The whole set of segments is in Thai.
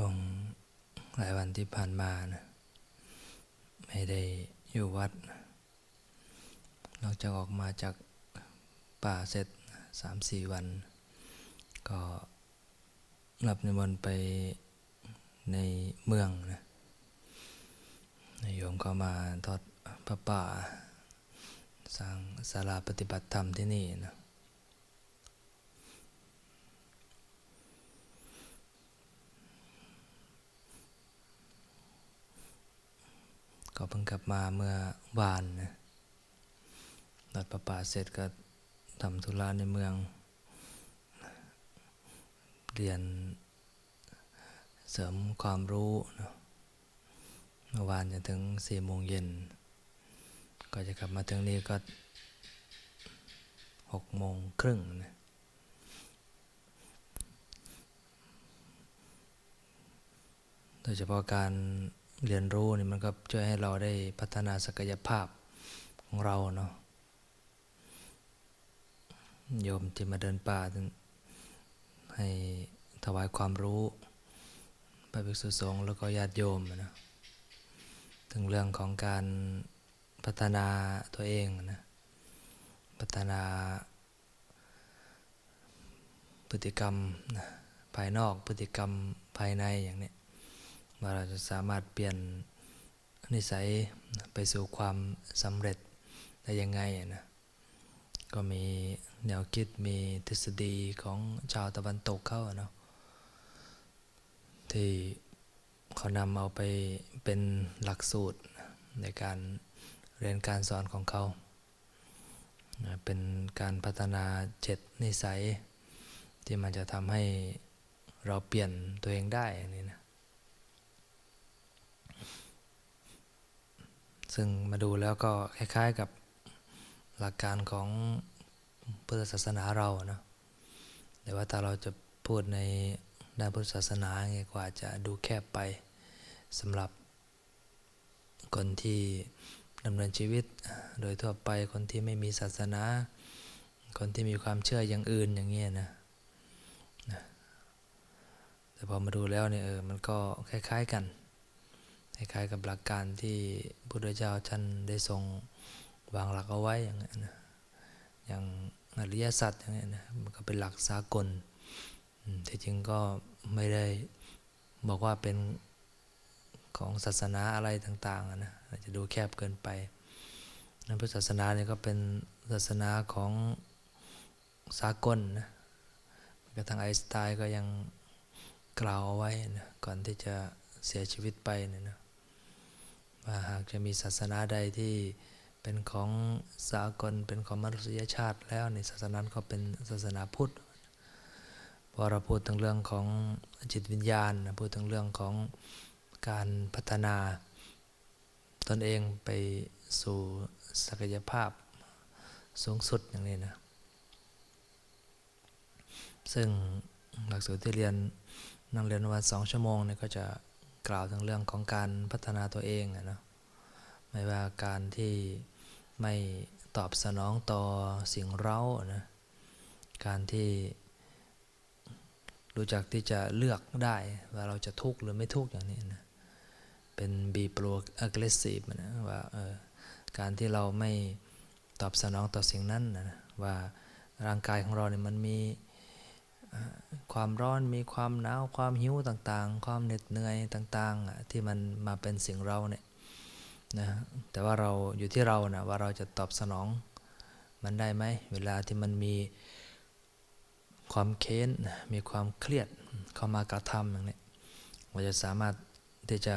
ช่วงหลายวันที่ผ่านมานะไม่ได้อยู่วัด นอกจากออกมาจากป่าเสร็จสามสี่วัน ก็รับนิมนต์ไปในเมืองนะโยมก็มาทอดพระป่าสร้างศาลาปฏิบัติธรรมที่นี่นะ ก็เพิ่งกลับมาเมื่อวานนะตัดประปาเสร็จก็ทำธุระในเมือง เรียนเสริมความรู้เนะเมื่อวานจนถึงสี่โมงเย็น ก็จะกลับมาถึงนี้ก็หกโมงครึ่งนะโดยเฉพาะการ เรียนรู้นี่มันก็ช่วยให้เราได้พัฒนาศักยภาพของเราเนาะโยมที่มาเดินป่าให้ถวายความรู้พระภิกษุสงฆ์แล้วก็ญาติโยมนะถึงเรื่องของการพัฒนาตัวเองนะพัฒนาพฤติกรรมนะภายนอกพฤติกรรมภายในอย่างนี้ ว่าเราจะสามารถเปลี่ยนนิสัยไปสู่ความสำเร็จได้ยังไงนะก็มีแนวคิดมีทฤษฎีของชาวตะวันตกเข้าเนาะที่เขานำเอาไปเป็นหลักสูตรในการเรียนการสอนของเขา เป็นการพัฒนาเจ็ดนิสัย ที่มันจะทำให้เราเปลี่ยนตัวเองได้นี่นะ ซึ่งมาดูแล้วก็คล้ายๆกับหลักการของพุทธศาสนาเราเนาะแต่ว่าถ้าเราจะพูดในด้านพุทธศาสนาไงกว่าจะดูแคบไปสำหรับคนที่ดำเนินชีวิตโดยทั่วไปคนที่ไม่มีศาสนา คนที่มีความเชื่ออย่างอื่นอย่างเงี้ยนะนะแต่พอมาดูแล้วเนี่ยเออมันก็คล้าย ๆกัน คล้ายๆกับหลักการที่พุทธเจ้าท่านได้ทรงวางหลักเอาไว้อย่างนี้นะอย่างอริยสัจอย่างนี้นะมันก็เป็นหลักสากลที่จริงก็ไม่ได้บอกว่าเป็นของศาสนาอะไรต่างๆนะอาจจะดูแคบเกินไปนั้นพุทธศาสนาเนี่ยก็เป็นศาสนาของสากลนะกระทั่งไอน์สไตน์ก็ยังกล่าวเอาไว้นะก่อนที่จะเสียชีวิตไปเนี่ยนะ ว่าหากจะมีศาสนาใดที่เป็นของสากลเป็นของมนุษยชาติแล้วในศาสนาก็เป็นศาสนาพุทธพอเราพูดถึงเรื่องของจิตวิญญาณพูดถึงเรื่องของการพัฒนาตนเองไปสู่ศักยภาพสูงสุดอย่างนี้นะ ซึ่งหลักสูตรที่เรียนนั่งเรียนวันสองชั่วโมงเนี่ยก็จะ กล่าวถึงเรื่องของการพัฒนาตัวเองนะไม่ว่าการที่ไม่ตอบสนองต่อสิ่งเร้านะการที่รู้จักที่จะเลือกได้ว่าเราจะทุกข์หรือไม่ทุกข์อย่างนี้นะเป็นบีโปรอ g เ e s s i v e นะว่าการที่เราไม่ตอบสนองต่อสิ่งนั้นนะว่าร่างกายของเราเนี่ยมันมี ความร้อนมีความหนาวความหิวต่างๆ ความเหน็ดเหนื่อยต่างๆ ที่มันมาเป็นสิ่งเราเนี่ยนะแต่ว่าเราอยู่ที่เรานะว่าเราจะตอบสนองมันได้ไหมเวลาที่มันมีความเค้นมีความเครียดเข้ามากระทำอย่างนี้เราจะสามารถที่จะ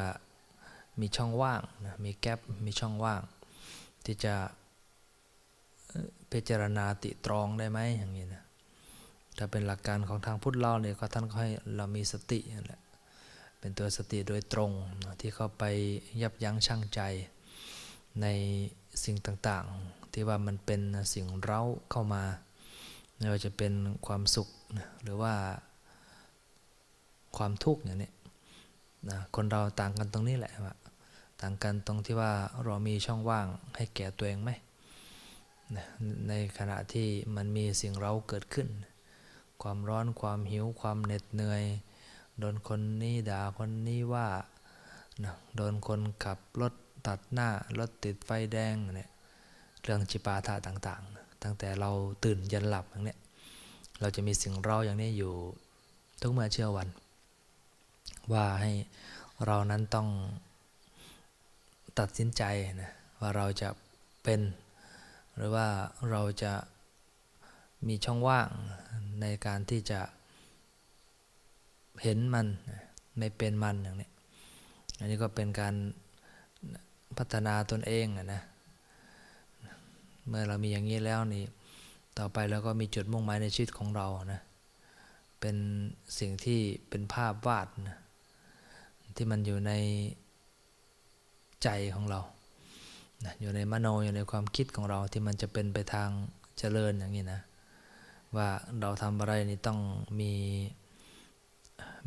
มีช่องว่างนะมีแกลบมีช่องว่าง ที่จะพิจารณาติตรองได้ไหมอย่างนี้นะ ถ้าเป็นหลักการของทางพุทธเราเนี่ยก็ท่านก็ให้เรามีสตินั่นแหละเป็นตัวสติโดยตรงที่เข้าไปยับยั้งชั่งใจในสิ่งต่างๆ ที่ว่ามันเป็นสิ่งเร้าเข้ามาไม่ว่าจะเป็นความสุขหรือว่าความทุกข์อย่างนี้นะคนเราต่างกันตรงนี้แหละว่าต่างกันตรงที่ว่าเรามีช่องว่างให้แก่ตัวเองไหม ในขณะที่มันมีสิ่งเร้าเกิดขึ้น ความร้อนความหิวความเหน็ดเหนื่อย โดนคนนี้ด่าคนนี้ว่านะโดนคนขับรถตัดหน้ารถติดไฟแดงเนี่ยเรื่องจิปาถะต่างๆ ตั้งแต่เราตื่นยันหลับอย่างเนี้ยเราจะมีสิ่งเราอย่างนี้อยู่ทุกเมื่อเชื่อวัน ว่าให้เรานั้นต้องตัดสินใจนะว่าเราจะเป็น หรือว่าเราจะ มีช่องว่างในการที่จะเห็นมันไม่เป็นมันอย่างนี้อันนี้ก็เป็นการพัฒนาตนเองนะเมื่อเรามีอย่างนี้แล้วนี่ต่อไปเราก็มีจุดมุ่งหมายในชีวิตของเรานะเป็นสิ่งที่เป็นภาพวาดนะที่มันอยู่ในใจของเรานะอยู่ในมโนอยู่ในความคิดของเราที่มันจะเป็นไปทางเจริญอย่างนี้นะ ว่าเราทำอะไรนี่ต้องมี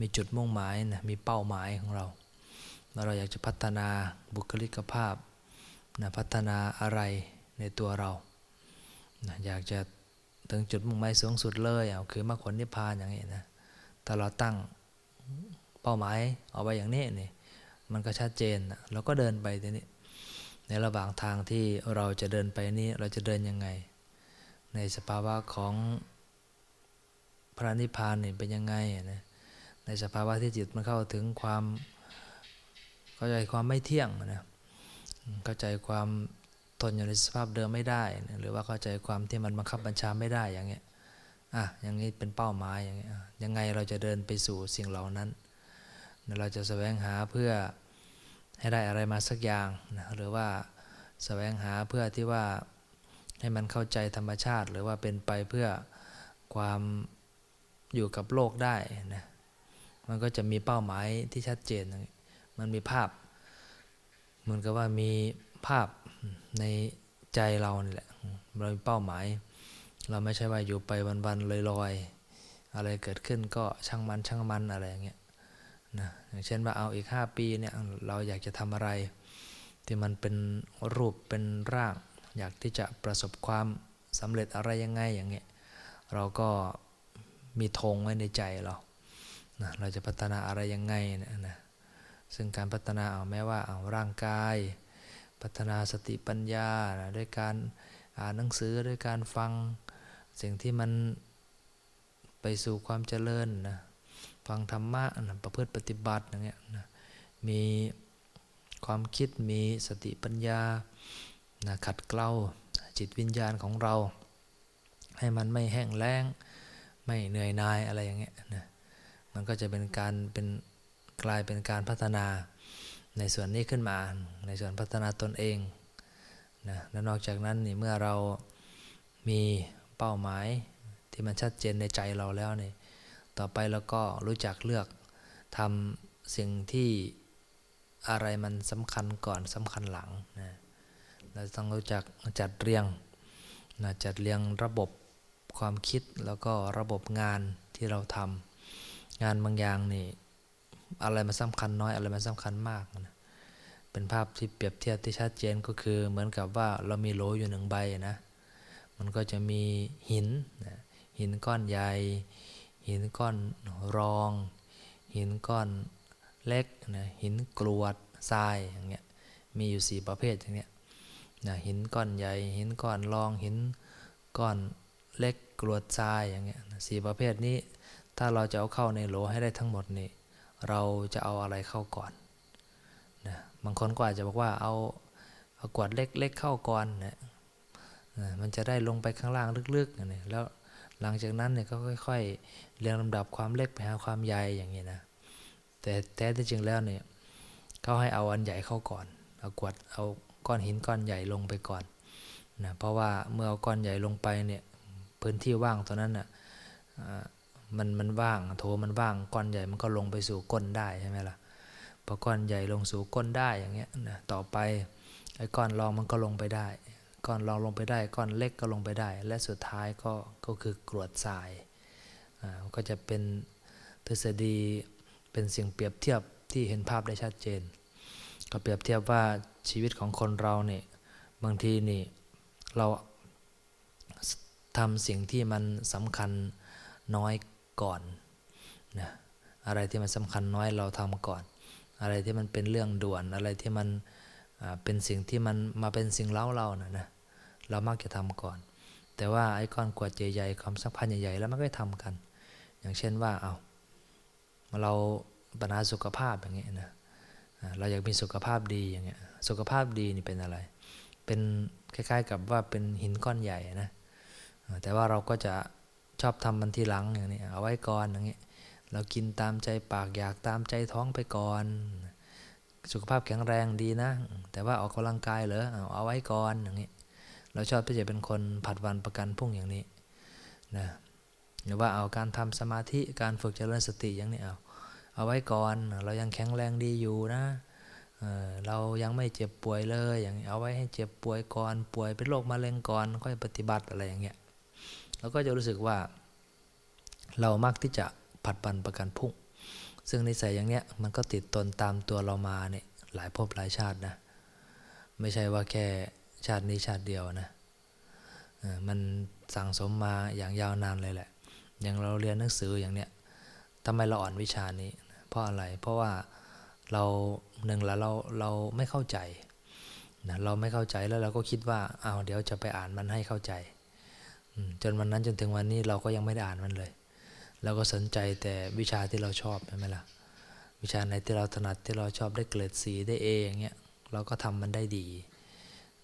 มีจุดมุ่งหมายนะมีเป้าหมายของเราว่าเราอยากจะพัฒนาบุคลิกภาพนะพัฒนาอะไรในตัวเรานะอยากจะถึงจุดมุ่งหมายสูงสุดเลยเอาคือมรรคผลนิพพานอย่างนี้นะแต่เราตั้งเป้าหมายเอาไว้อย่างนี้นี่มันก็ชัดเจนเราก็เดินไปทีนี้ในระหว่างทางที่เราจะเดินไปนี้เราจะเดินยังไง ในสภาวะของ พระนิพพานนี่เป็นยังไงนะในสภาวะที่จิตมันเข้าถึงความเข้าใจความไม่เที่ยงนะเข้าใจความทนอยู่ในสภาพเดิมไม่ได้นะหรือว่าเข้าใจความที่มันบังคับบัญชาไม่ได้อย่างเงี้ยอะอย่างนี้เป็นเป้าหมายอย่างเงี้ยยังไงเราจะเดินไปสู่สิ่งเหล่านั้น เราจะแสวงหาเพื่อให้ได้อะไรมาสักอย่างนะหรือว่าแสวงหาเพื่อที่ว่าให้มันเข้าใจธรรมชาติ หรือว่าเป็นไปเพื่อความ อยู่กับโลกได้นะมันก็จะมีเป้าหมายที่ชัดเจน มันมีภาพ เหมือนกับว่ามีภาพในใจเรานี่แหละเรามีเป้าหมาย เราไม่ใช่ว่าอยู่ไปวันๆลอยๆ อะไรเกิดขึ้นก็ช่างมันช่างมันอะไรอย่างเงี้ยนะอย่างเช่นว่าเอาอีก 5 ปีเนี่ยเราอยากจะทำอะไร ที่มันเป็นรูปเป็นร่าง อยากที่จะประสบความสำเร็จอะไรยังไงอย่างเงี้ยเราก็ มีธงไว้ในใจเรานะเราจะพัฒนาอะไรยังไงนะนะซึ่งการพัฒนาเอาแม้ว่าเอาร่างกาย พัฒนาสติปัญญานะด้วยการอ่านหนังสือด้วยการฟังสิ่งที่มันไปสู่ความเจริญนะฟังธรรมะนะประพฤติปฏิบัติอย่างเงี้ยนะมีความคิดมีสติปัญญานะขัดเกลาจิตวิญญาณของเรา ให้มันไม่แห้งแล้ง ไม่เหนื่อยนายอะไรอย่างเงี้ยนะมันก็จะเป็นการเป็นกลายเป็นการพัฒนาในส่วนนี้ขึ้นมาในส่วนพัฒนาตนเองนะและนอกจากนั้นนี่เมื่อเรามีเป้าหมายที่มันชัดเจนในใจเราแล้วนี่ต่อไปเราก็รู้จักเลือกทำสิ่งที่อะไรมันสำคัญก่อนสำคัญหลังนะเราต้องรู้จักจัดเรียงนะจัดเรียงระบบ ความคิดแล้วก็ระบบงานที่เราทำงานบางอย่างนี่อะไรมันสำคัญน้อยอะไรมันสำคัญมากนะเป็นภาพที่เปรียบเทียบที่ชัดเจนก็คือเหมือนกับว่าเรามีโหลอยู่หนึ่งใบนะมันก็จะมีหินนะหินก้อนใหญ่ หินก้อนรอง หินก้อนเล็กนะหินกรวดทรายอย่างเงี้ยมีอยู่สี่ประเภทอย่างเงี้ยนะหินก้อนใหญ่ หินก้อนรองหินก้อนเล็ก กรวดทรายอย่างเงี้ยสี่ประเภทนี้ ถ้าเราจะเอาเข้าในโหลให้ได้ทั้งหมดนี่เราจะเอาอะไรเข้าก่อนนะบางคนก็อาจจะบอกว่าเอาเอากวดเล็กๆเข้าก่อนนะนะมันจะได้ลงไปข้างล่างลึกๆนะแล้วหลังจากนั้นเนี่ยก็ค่อย ๆ เรียงลำดับความเล็กไปหาความใหญ่อย่างนี้นะแต่แท้ที่จริงแล้วเนี่ยเขาให้เอาอันใหญ่เข้าก่อนเอากวดเอาก้อนหินก้อนใหญ่ลงไปก่อนนะเพราะว่าเมื่อเอาก้อนใหญ่ลงไปเนี่ย พื้นที่ว่างตัวนั้นอะมันมันว่างโถมันว่างก้อนใหญ่มันก็ลงไปสู่ก้นได้ใช่ไหมล่ะพอก้อนใหญ่ลงสู่ก้นได้อย่างเงี้ยนะต่อไปไอ้ก้อนรองมันก็ลงไปได้ก้อนรองลงไปได้ก้อนเล็กก็ลงไปได้ และสุดท้ายก็ก็คือกรวดทรายอ่าก็จะเป็นทฤษฎีเป็นสิ่งเปรียบเทียบที่เห็นภาพได้ชัดเจน ก็เปรียบเทียบว่าชีวิตของคนเราเนี่ยบางทีนี่เรา ทำสิ่งที่มันสำคัญน้อยก่อนนะอะไรที่มันสำคัญน้อยเราทำก่อน อะไรที่มันเป็นเรื่องด่วน อะไรที่มันเป็นสิ่งที่มันมาเป็นสิ่งเล้าเรานะนะเรามักจะทำก่อน แต่ว่าไอ้ก้อนกวดใหญ่ๆความสัมพันธ์ใหญ่ๆแล้วมันก็ทำกัน อย่างเช่นว่าเอาเราปัญหาสุขภาพอย่างเงี้ยนะเราอยากมีสุขภาพดีอย่างเงี้ยสุขภาพดีนี่เป็นอะไร เป็นคล้ายๆกับว่าเป็นหินก้อนใหญ่นะ แต่ว่าเราก็จะชอบทำมันทีหลังอย่างนี้เอาไว้ก่อนอย่างเงี้เรากินตามใจปากอยากตามใจท้องไปก่อน สุขภาพแข็งแรงดีนะ แต่ว่าออกกำลังกายเหรอเอาเอาไว้ก่อนอย่างนี้ เราชอบที่จะเป็นคนผัดวันประกันพรุ่งอย่างนี้นะหรือว่าเอาการทำสมาธิการฝึกเจริญสติอย่างนี้เอาเอาไว้ก่อน เรายังแข็งแรงดีอยู่นะเออเรายังไม่เจ็บป่วยเลยอย่างนี้เอาไว้ให้เจ็บป่วยก่อนป่วยเป็นโรคมะเร็งก่อนค่อยปฏิบัติอะไรอย่างเงี้ย เราก็จะรู้สึกว่า เรามักที่จะผัดวันประกันพุ่ง ซึ่งนิสัยอย่างเนี้ยมันก็ติดตนตามตัวเรามาเนี่ยหลายภพหลายชาตินะ ไม่ใช่ว่าแค่ชาตินี้ชาติเดียวนะมันสั่งสมมาอย่างยาวนานเลยแหละ อย่างเราเรียนหนังสืออย่างเนี้ยทำไมเราอ่อนวิชานี้ เพราะอะไร เพราะว่าเราหนึ่งล้วเราเราไม่เข้าใจนะเราไม่เข้าใจแล้วเราก็คิดว่าเอาเดี๋ยวจะไปอ่านมันให้เข้าใจ จนวันนั้นจนถึงวันนี้เราก็ยังไม่ได้อ่านมันเลยเราก็สนใจแต่วิชาที่เราชอบใช่ไหมล่ะวิชาไหนที่เราถนัดที่เราชอบได้เกรดสีได้เออย่างเงี้ยเราก็ทำมันได้ดี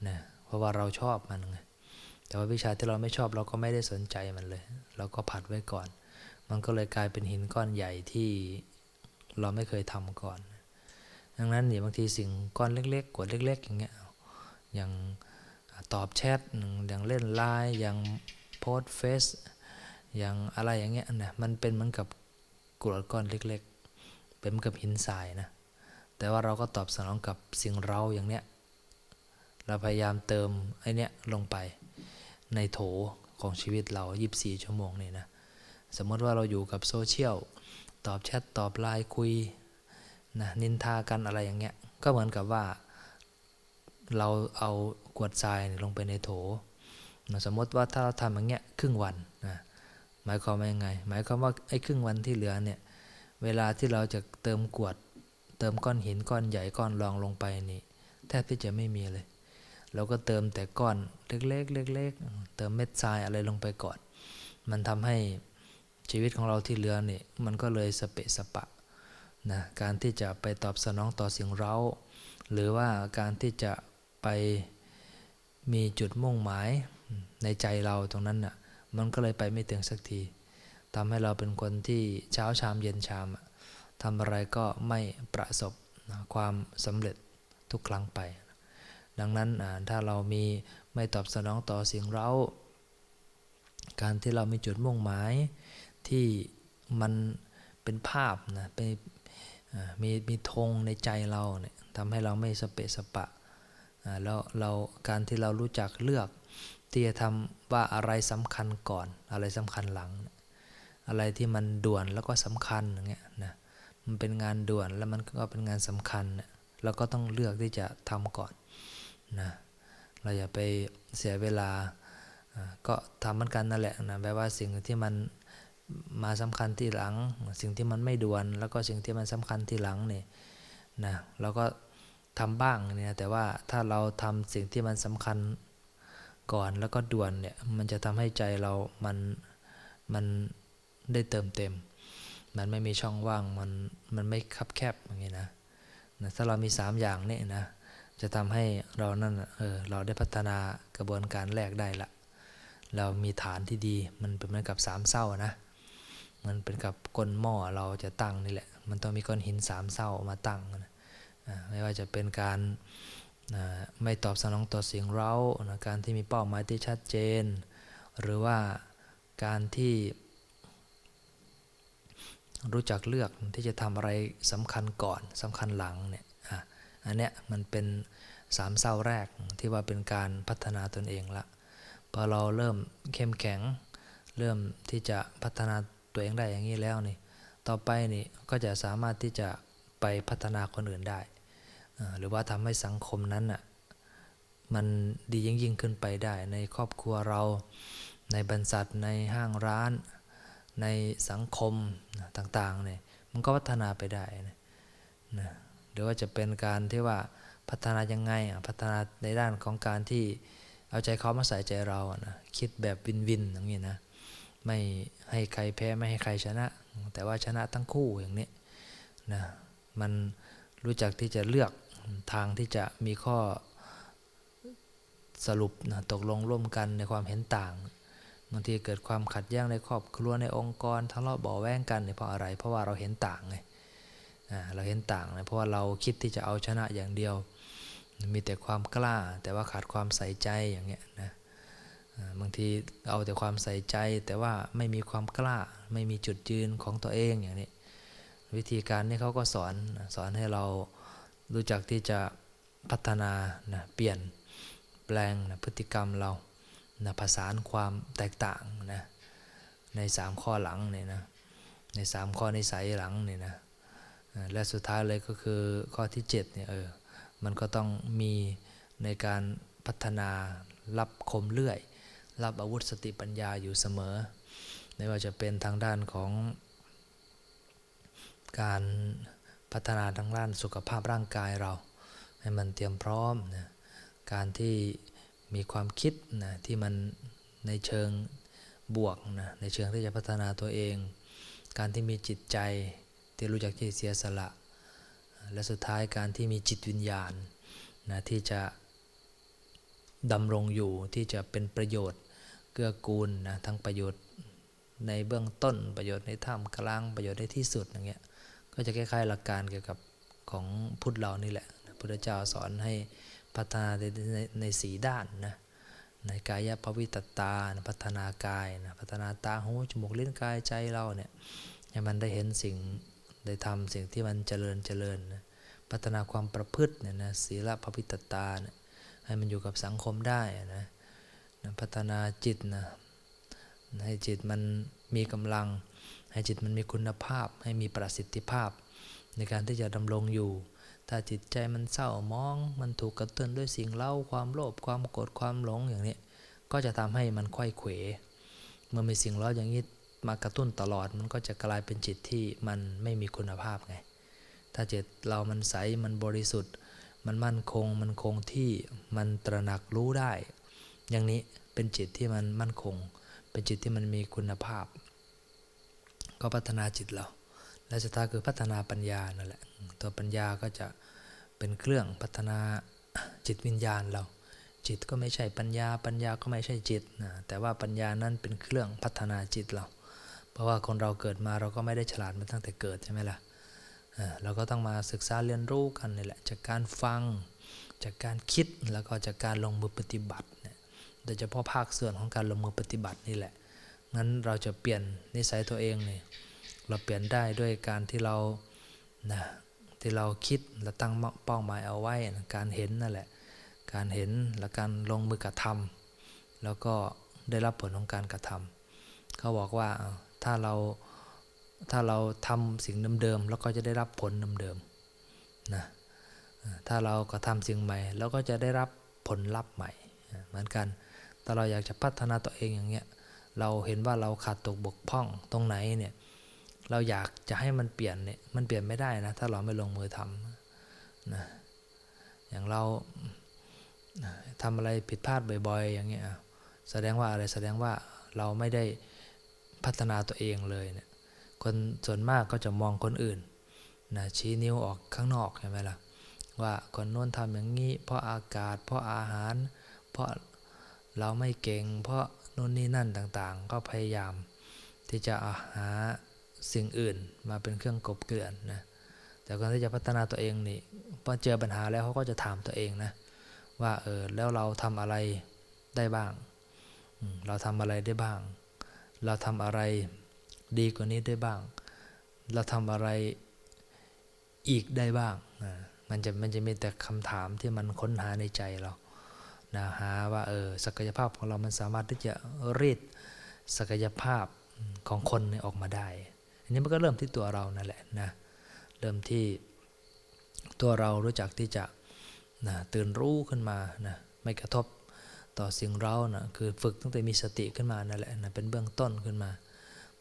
นะเพราะว่าเราชอบมันไงแต่ว่าวิชาที่เราไม่ชอบเราก็ไม่ได้สนใจมันเลย เราก็ผัดไว้ก่อน มันก็เลยกลายเป็นหินก้อนใหญ่ที่เราไม่เคยทำก่อน ดังนั้นเนี่ยบางทีสิ่งก้อนเล็กๆกดเล็ก ๆ อย่างเงี้ยอย่างตอบแชทอย่างเล่นไลน์อย่าง โพสเฟซอย่างอะไรอย่างเงี้ยนะมันเป็นเหมือนกับกรวดก้อนเล็กๆ เป็นเหมือนกับหินทรายนะ แต่ว่าเราก็ตอบสนองกับสิ่งเราอย่างเนี้ย เราพยายามเติมไอเนี้ยลงไปในโถของชีวิตเรา 24 ชั่วโมงนี่นะ สมมติว่าเราอยู่กับโซเชียล ตอบแชท ตอบไลน์คุยนะนินทากันอะไรอย่างเงี้ย ก็เหมือนกับว่า เราเอากวดทรายลงไปในโถ นะสมมติว่าถ้าเราทำอย่างเงี้ยครึ่งวันนะหมายความว่ายังไง หมายความว่าไอ้ครึ่งวันที่เหลือเนี่ยเวลาที่เราจะเติมกวด เติมก้อนหินก้อนใหญ่ก้อนรองลงไปนี่แทบที่จะไม่มีเลยเราก็เติมแต่ก้อนเล็กๆเล็กๆเติมเม็ดทรายอะไรลงไปก่อน มันทำให้ชีวิตของเราที่เหลือนี่มันก็เลยสเปะสปะนะการที่จะไปตอบสนองต่อสิ่งเร้า หรือว่าการที่จะไปมีจุดมุ่งหมาย ในใจเราตรงนั้นน่ะมันก็เลยไปไม่ถึงสักทีทำให้เราเป็นคนที่เช้าชามเย็นชามทำอะไรก็ไม่ประสบความสำเร็จทุกครั้งไป ดังนั้นถ้าเรามีไม่ตอบสนองต่อสิ่งเราการที่เรามีจุดมุ่งหมายที่มันเป็นภาพนะเป็นมีมีธงในใจเราเนี่ยทำให้เราไม่สเปะสปะแล้วเราการที่เรารู้จักเลือก ที่จะทำว่าอะไรสำคัญก่อน อะไรสำคัญหลัง อะไรที่มันด่วนแล้วก็สำคัญอย่างเงี้ยนะมันเป็นงานด่วนแล้วมันก็เป็นงานสำคัญเนี่ยเราก็ต้องเลือกที่จะทำก่อนนะเราอย่าไปเสียเวลาอ่าก็ทำเหมือนกันนั่นแหละนะแปลว่าสิ่งที่มันมาสำคัญที่หลัง สิ่งที่มันไม่ด่วน แล้วก็สิ่งที่มันสำคัญที่หลังเนี่ยนะเราก็ทำบ้างเนี่ยแต่ว่าถ้าเราทำสิ่งที่มันสำคัญ ก่อนแล้วก็ด่วนเนี่ยมันจะทำให้ใจเรามันมันได้เติมเต็ม มันไม่มีช่องว่างมันมันไม่คับแคบอย่างนี้นะนะถ้าเรามี 3 อย่างนี่นะจะทำให้เรานั่นเออเราได้พัฒนากระบวนการแรกได้ละ เรามีฐานที่ดีมันเป็นเหมือนกับสามเศร้านะมันเป็นกับก้นหม้อเราจะตั้งนี่แหละ มันต้องมีก้อนหินสามเศร้ามาตั้งนะไม่ว่าจะเป็นการ อ่าไม่ตอบสนองต่อเสียงเรานะการที่มีเป้าหมายที่ชัดเจน หรือว่าการที่รู้จักเลือกที่จะทำอะไรสำคัญก่อนสำคัญหลังเนี่ยอันเนี้ยมันเป็นสามเศร้าแรกที่ว่าเป็นการพัฒนาตนเองละพอเราเริ่มเข้มแข็ง เริ่มที่จะพัฒนาตัวเองได้อย่างนี้แล้วนี่ต่อไปนี่ก็จะสามารถที่จะไปพัฒนาคนอื่นได้ หรือว่าทำให้สังคมนั้นอะมันดียิ่งยิ่งขึ้นไปได้ ในครอบครัวเราในบรรษัทในห้างร้าน ในสังคมต่างๆเนี่ยมันก็พัฒนาไปได้นะนะหรือว่าจะเป็นการที่ว่าพัฒนายังไงอะพัฒนาในด้านของการที่เอาใจเขามาใส่ใจเราอะนะคิดแบบวินวินอย่างนี้นะไม่ให้ใครแพ้ไม่ให้ใครชนะ แต่ว่าชนะทั้งคู่อย่างนี้นะมันรู้จักที่จะเลือก ทางที่จะมีข้อสรุปนะตกลงร่วมกันในความเห็นต่างบางทีเกิดความขัดแย้งในครอบครัวในองค์กรทะเลาะเบาะแว้งกันเนี่ยเพราะอะไร เพราะว่าเราเห็นต่างไงเราเห็นต่างนะเพราะว่าเราคิดที่จะเอาชนะอย่างเดียว มีแต่ความกล้า แต่ว่าขาดความใส่ใจอย่างเงี้ยนะบางทีเอาแต่ความใส่ใจ แต่ว่าไม่มีความกล้า ไม่มีจุดยืนของตัวเองอย่างนี้ วิธีการนี้เขาก็สอนสอนให้เรา รู้จักที่จะพัฒนานะเปลี่ยนแปลงนะพฤติกรรมเรานะผสานความแตกต่างนะในสามข้อหลังเนี่ยนะในสามข้อนิสัยหลังเนี่ยนะและสุดท้ายเลยก็คือข้อที่7เนี่ยเออมันก็ต้องมีในการพัฒนารับคมเลื่อย รับอาวุธสติปัญญาอยู่เสมอ ไม่ว่าจะเป็นทางด้านของการ พัฒนาทางด้านสุขภาพร่างกายเรา ให้มันเตรียมพร้อมนะการที่มีความคิดนะที่มันในเชิงบวกนะในเชิงที่จะพัฒนาตัวเอง การที่มีจิตใจที่รู้จักที่เสียสละ และสุดท้ายการที่มีจิตวิญญาณนะที่จะดำรงอยู่ที่จะเป็นประโยชน์เกื้อกูลนะทั้งประโยชน์ในเบื้องต้นประโยชน์ในท่ามกลางประโยชน์ในที่สุดอย่างเงี้ย ก็จะคล้ายๆหลักการเกี่ยวกับของพุทธเรานี่แหละพุทธเจ้าสอนให้พัฒนาในในสีด้านนะในกายภวิตตานะพัฒนากายนะพัฒนาตาหูจมูกลิ้นกายใจเราเนี่ยให้มันได้เห็นสิ่งได้ทำสิ่งที่มันเจริญเจริญนะพัฒนาความประพฤติเนี่ยนะศีลภวิตตาเนี่ยให้มันอยู่กับสังคมได้นะนะพัฒนาจิตนะให้จิตมันมีกำลัง ให้จิตมันมีคุณภาพ ให้มีประสิทธิภาพ ในการที่จะดำรงอยู่ ถ้าจิตใจมันเศร้ามอง มันถูกกระตุ้นด้วยสิ่งเล่าความโลภความโกรธความหลงอย่างนี้ ก็จะทำให้มันค่อยเขวเมื่อมีสิ่งเล่าอย่างนี้มากระตุ้นตลอด มันก็จะกลายเป็นจิตที่มันไม่มีคุณภาพไง ถ้าจิตเรามันใส มันบริสุทธิ์ มันมั่นคง มันคงที่ มันตระหนักรู้ได้ อย่างนี้เป็นจิตที่มันมั่นคง เป็นจิตที่มันมีคุณภาพ ก็พัฒนาจิตเรา และสุดท้ายคือพัฒนาปัญญานั่นแหละ ตัวปัญญาก็จะเป็นเครื่องพัฒนาจิตวิญญาณเรา จิตก็ไม่ใช่ปัญญา ปัญญาก็ไม่ใช่จิตนะแต่ว่าปัญญานั้นเป็นเครื่องพัฒนาจิตเรา เพราะว่าคนเราเกิดมาเราก็ไม่ได้ฉลาดมาตั้งแต่เกิดใช่ไหมล่ะเราก็ต้องมาศึกษาเรียนรู้กันนี่แหละ จากการฟัง จากการคิดแล้วก็จากการลงมือปฏิบัติเนี่ยโดยเฉพาะภาคส่วนของการลงมือปฏิบัตินี่แหละ งั้นเราจะเปลี่ยนนิสัยตัวเองเนี่ยเราเปลี่ยนได้ด้วยการที่เรานะที่เราคิดและตั้งเป้าหมายเอาไว้นะการเห็นนั่นแหละ การเห็นและการลงมือกระทำแล้วก็ได้รับผลของการกระทำเขาบอกว่าถ้าเราถ้าเราทำสิ่งเดิมๆแล้วก็จะได้รับผลเดิมๆนะถ้าเราก็ทำสิ่งใหม่เราก็จะได้รับผลลัพธ์ใหม่เหมือนกันแต่เราอยากจะพัฒนาตัวเองอย่างเงี้ย เราเห็นว่าเราขาดตกบกพร่องตรงไหนเนี่ยเราอยากจะให้มันเปลี่ยนเนี่ยมันเปลี่ยนไม่ได้นะถ้าเราไม่ลงมือทำนะอย่างเราทำอะไรผิดพลาดบ่อยๆ อย่างเงี้ยแสดงว่าอะไรแสดงว่าเราไม่ได้พัฒนาตัวเองเลยเนี่ยคนส่วนมากก็จะมองคนอื่นนะชี้นิ้วออกข้างนอกใช่ไหมล่ะว่าคนโน้นทำอย่างนี้ เพราะอากาศ เพราะอาหาร เพราะเราไม่เก่ง เพราะ นู่นนี่นั่นต่างๆ ก็พยายามที่จะหาสิ่งอื่นมาเป็นเครื่องกบเกลื่อนนะแต่การที่จะพัฒนาตัวเองนี่พอเจอปัญหาแล้วเขาก็จะถามตัวเองนะว่าเออแล้วเราทำอะไรได้บ้าง เราทำอะไรได้บ้าง เราทำอะไรดีกว่านี้ได้บ้าง เราทำอะไรอีกได้บ้างนะมันจะมันจะมีแต่คำถามที่มันค้นหาในใจเรา นะหาว่าเออศักยภาพของเรามันสามารถที่จะรีดศักยภาพของคนออกมาได้ อันนี้มันก็เริ่มที่ตัวเรานั่นแหละนะเริ่มที่ตัวเรารู้จักที่จะนะตื่นรู้ขึ้นมานะไม่กระทบต่อสิ่งเรานะคือฝึกตั้งแต่มีสติขึ้นมานั่นแหละนะเป็นเบื้องต้นขึ้นมา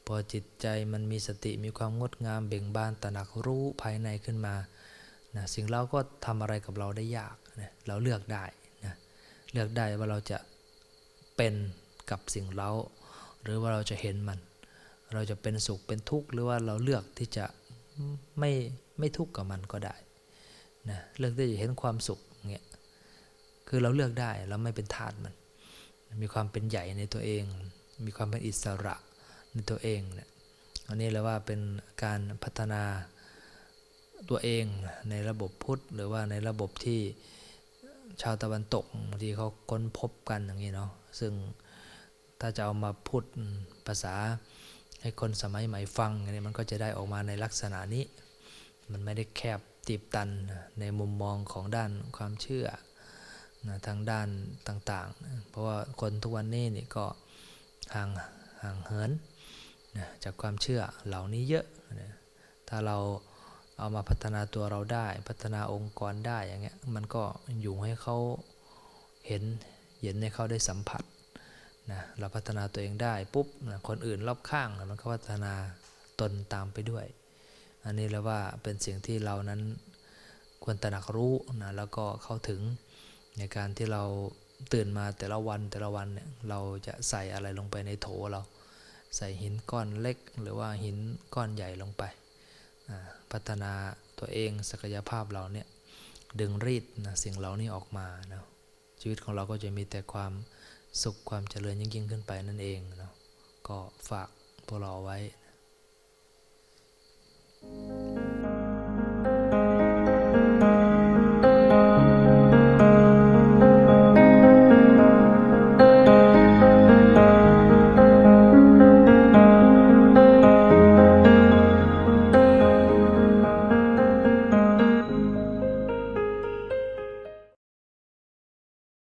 พอจิตใจมันมีสติมีความงดงามเบ่งบานตระหนักรู้ภายในขึ้นมานะสิ่งเราก็ทำอะไรกับเราได้ยากนะเราเลือกได้ เลือกได้ว่าเราจะเป็นกับสิ่งเราหรือว่าเราจะเห็นมัน เราจะเป็นสุขเป็นทุกข์หรือว่าเราเลือกที่จะไม่ไม่ทุกข์กับมันก็ได้นะเลือกที่จะเห็นความสุขเงี้ยคือเราเลือกได้เราไม่เป็นทาสมัน มีความเป็นใหญ่ในตัวเอง มีความเป็นอิสระในตัวเองเนี่ยอันนี้เราว่าเป็นการพัฒนาตัวเองในระบบพุทธหรือว่าในระบบที่ ชาวตะวันตกบางทีเขาค้นพบกันอย่างนี้เนาะซึ่งถ้าจะเอามาพูดภาษาให้คนสมัยใหม่ฟังอันนี้มันก็จะได้ออกมาในลักษณะนี้ มันไม่ได้แคบตีบตันในมุมมองของด้านความเชื่อนะทางด้านต่างๆ เพราะว่าคนทุกวันนี้นี่ก็ห่างห่างเหินนะจากความเชื่อเหล่านี้เยอะนะถ้าเรา เอามาพัฒนาตัวเราได้ พัฒนาองค์กรได้อย่างเงี้ยมันก็อยู่ให้เขาเห็นเห็นให้เขาได้สัมผัสนะเราพัฒนาตัวเองได้ปุ๊บนะคนอื่นรอบข้างนะมันก็พัฒนาตนตามไปด้วย อันนี้แล้วว่าเป็นสิ่งที่เรานั้นควรตระหนักรู้นะแล้วก็เข้าถึงในการที่เราตื่นมาแต่ละวันแต่ละวันเนี่ยเราจะใส่อะไรลงไปในโถเรา ใส่หินก้อนเล็ก หรือว่าหินก้อนใหญ่ลงไป พัฒนาตัวเองศักยภาพเราเนี่ยดึงรีดนะสิ่งเหล่านี้ออกมาเนาะชีวิตของเราก็จะมีแต่ความสุขความเจริญยิ่งยิ่งขึ้นไปนั่นเองเนาะก็ฝากพวกเราไว้